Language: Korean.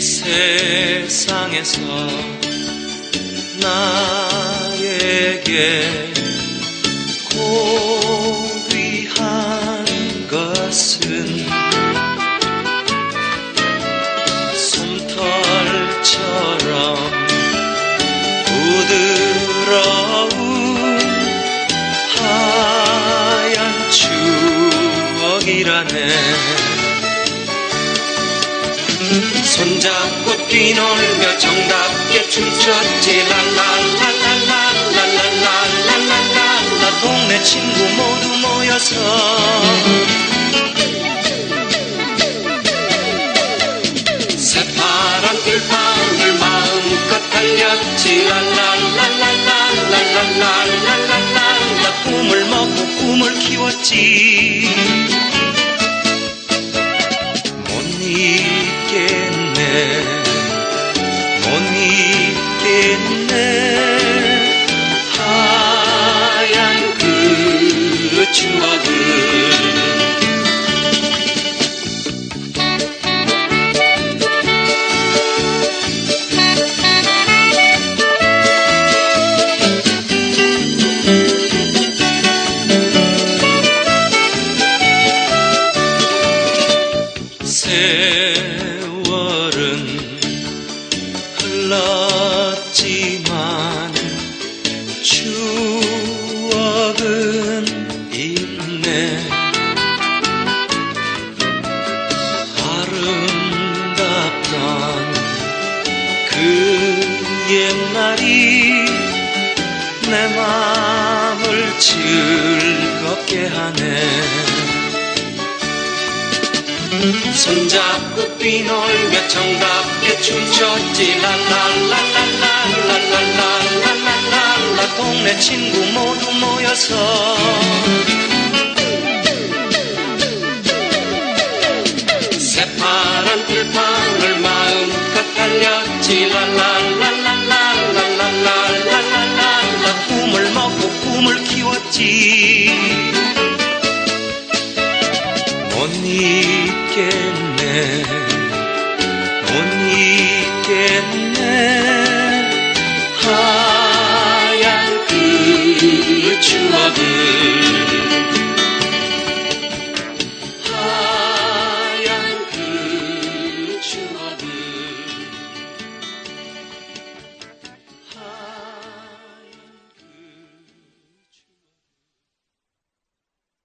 세상에서 나에게 고귀한 것은 솜털처럼 부드러운 하얀 추억이라네 손잡고 뛰놀며 정답게 춤췄지. 랄랄랄랄랄랄랄랄랄랄라 동네 친구 모두 모여서 새파란 들판을 마음껏 달렸지 랄랄랄랄랄랄랄랄랄랄라 꿈을 먹고 꿈을 키웠지 못 잊겠네 세월은 흘렀지만 추억은 있네. 아름답던 그 옛날이 내 맘을 즐겁게 하네 손잡고 뛰놀며 정답게 춤췄지. 랄랄랄랄랄랄랄랄랄랄라 동네 친구 모두 모여서 새파란 들판을 마음껏 달렸지 랄랄랄랄랄랄랄랄랄라 꿈을 먹고 꿈을 키웠지 못 잊겠네. 못 잊겠네. 하얀 그 추억을